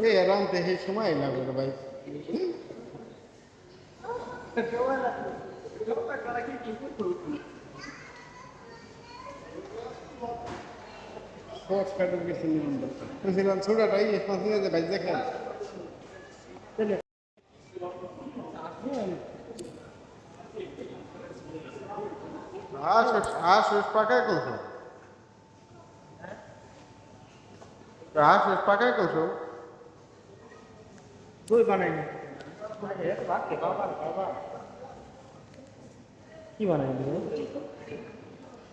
এই আরামতে সেই সময় লাগবে রে ভাই শর্টকাটের কিছু নিয়ম দরকার বুঝলাম ছোটাটাই মাঝে মাঝে ভাই দেখেন হাঁস হাঁস হাঁস পাকায় করছ হাঁস হাঁস পাকায় করছ দই বানাই না কি বানাই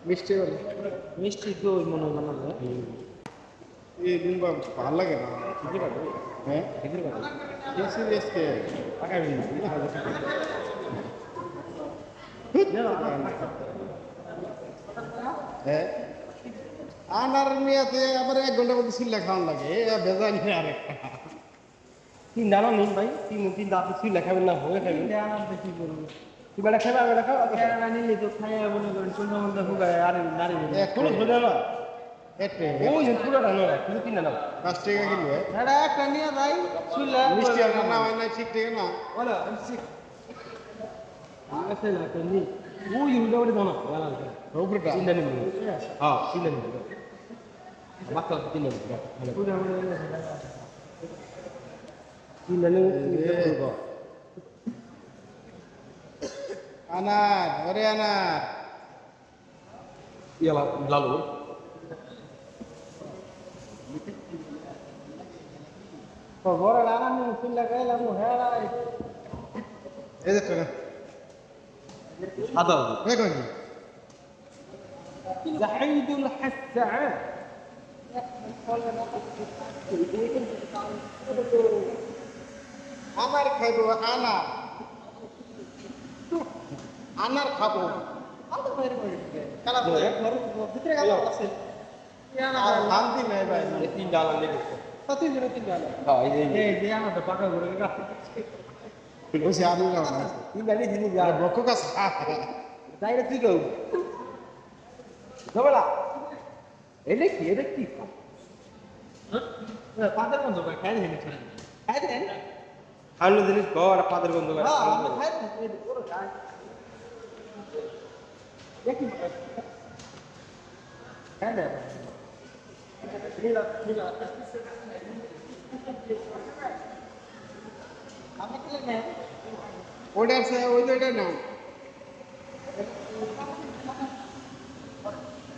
মিষ্টি বলে মিষ্টি দই মনে বানাবে এই দিন বা ভালো লাগে না। ঠিকই পাবে হ্যাঁ? ঠিকই পাবে কি সিরিয়াস কে পাকাবি হ্যাঁ? আনার নিয়েতে আবার এক ঘণ্টার মধ্যে সিল্লা খাওয়ান লাগে এ ভেজা নিয়ে আরেকটা তিন দানা নিন ভাই তিন তিন দাঁত ছিল লেখাবেন না হয়ে খাবেন। কি করব খাবে খাও কেরালা নিলে তো খাই মনে করেন মধ্যে হুগায় আর নারী এখন ধরে একটা আর না? ঠিক ঠিক না বলো আছে না একটা নি ওই মোটামুটি দানা ভালো আছে উপরেটা তিনটা নিবি হ্যাঁ তিনটা নিবি বাক্কা তিনটা নিবি তিনটা নিবি আনার ওরে আনার ইয়ালা লালু বড় লাগান ফুল লাগাই লাগু হ্যাঁ এই যে টাকা আদা এ কই زحيد الحساء আমার খাইবো আনার। আনার খাব। শান্তি নাই ভাই। তিন ডাল আনলে প্রতি দিনে তিন ডাল এই যে এই যে। আমাদের পাকা ঘুরে গেল বসে আমি না। তিন ডালি দিনি যা আর বকো কাছ। তাইলে তুই কেউ? জবেলা এটা কি এটা কি পাতের গন্ধ ভাই খাই দিন খাই দেন খাইলো জিনিস ঘর পাতের গন্ধ ভাই খাই দেন ওটা আছে ওই যে এটা নাও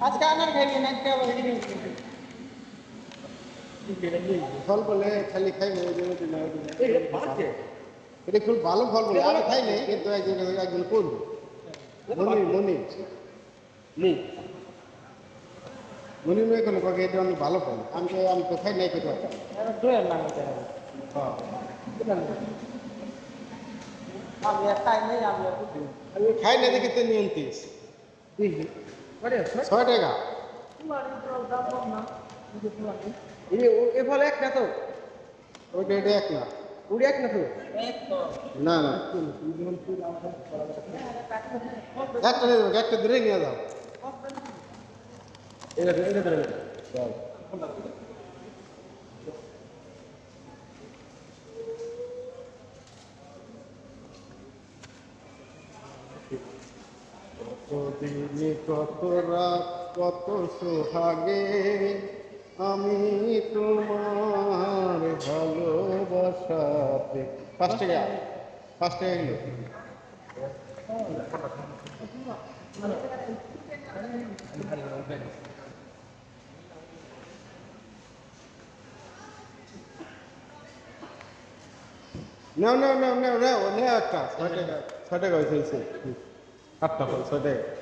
আজকে আনার খাইবি না ফল বলে খালি খাইবে এটা খুব ভালো ফল বলে আমি খাই নাই কিন্তু একজন একজন করব মনি মনি নেই মনি নয় কোনো কাকে এটা অনেক ভালো ফল। আমি তো আমি তো খাই নাই এটা হ্যাঁ। খাই নাই দেখে তো নিয়ন্ত্রিস ছয় টাকা এ ফলে এক না তো ওইটা এটা এক না উড়ে এক না তো না না একটা নিয়ে যাব একটা ধরে নিয়ে যাও এটা এটা ধরে কতদিনে কত রাত, কত সোহাগে? আমি তোমার ভালোবাসাতে পাঁচ টাকা পাঁচ টাকা নাও নাও নাও নাও নাও নাও, একটা, ছয় টাকা ছয় টাকা হয়েছে। হয়েছে আটটা ফল ছয় টাকা